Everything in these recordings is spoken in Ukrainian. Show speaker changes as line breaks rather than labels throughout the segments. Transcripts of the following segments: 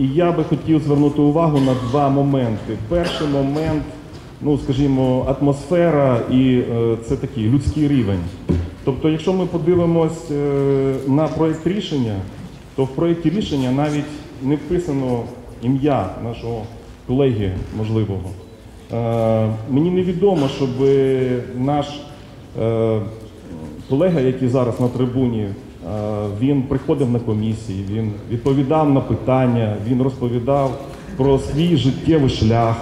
І я би хотів звернути увагу на два моменти. Перший момент, ну скажімо, атмосфера і е, це такий людський рівень. Тобто, якщо ми подивимось е, на проєкт рішення, то в проєкті рішення навіть не вписано ім'я нашого колеги можливого. Е, мені невідомо, щоб наш колега, який зараз на трибуні, він приходив на комісії, він відповідав на питання, він розповідав про свій життєвий шлях.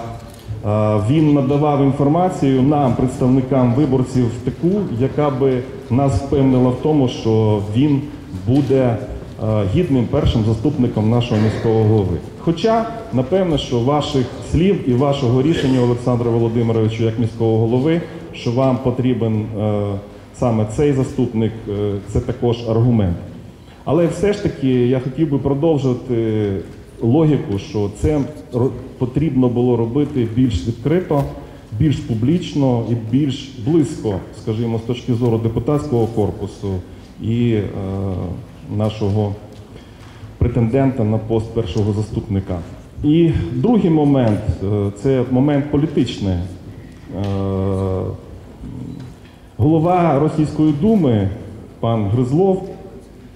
Е, Він надавав інформацію нам, представникам виборців, таку, яка би нас впевнила в тому, що він буде е, гідним першим заступником нашого міського голови. Хоча, напевно, що ваших слів і вашого рішення, Олександра Володимировичу, як міського голови, що вам потрібен е, саме цей заступник, е, це також аргумент. Але все ж таки я хотів би продовжити логіку, що це потрібно було робити більш відкрито, більш публічно і більш близько, скажімо, з точки зору депутатського корпусу і е, нашого претендента на пост першого заступника. І другий момент е, це момент політичний. Голова Російської думи, пан Гризлов,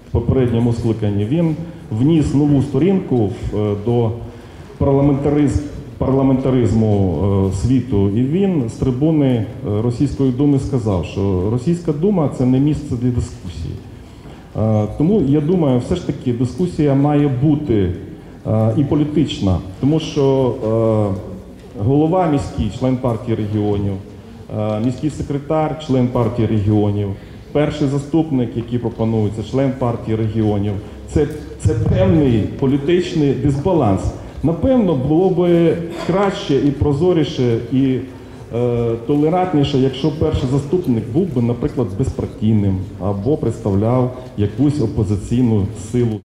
в попередньому скликанні, він вніс нову сторінку е, до парламентариз- парламентаризму е, світу, і він з трибуни е, Російської думи сказав, що Російська дума це не місце для дискусії. Е, Тому я думаю, все ж таки дискусія має бути і політична, тому що голова міський, член партії регіонів, міський секретар, член партії регіонів, перший заступник, який пропонується, член партії регіонів. Це, це певний політичний дисбаланс. Напевно, було би краще і прозоріше, і е, толерантніше, якщо перший заступник був би, наприклад, безпартійним або представляв якусь опозиційну силу.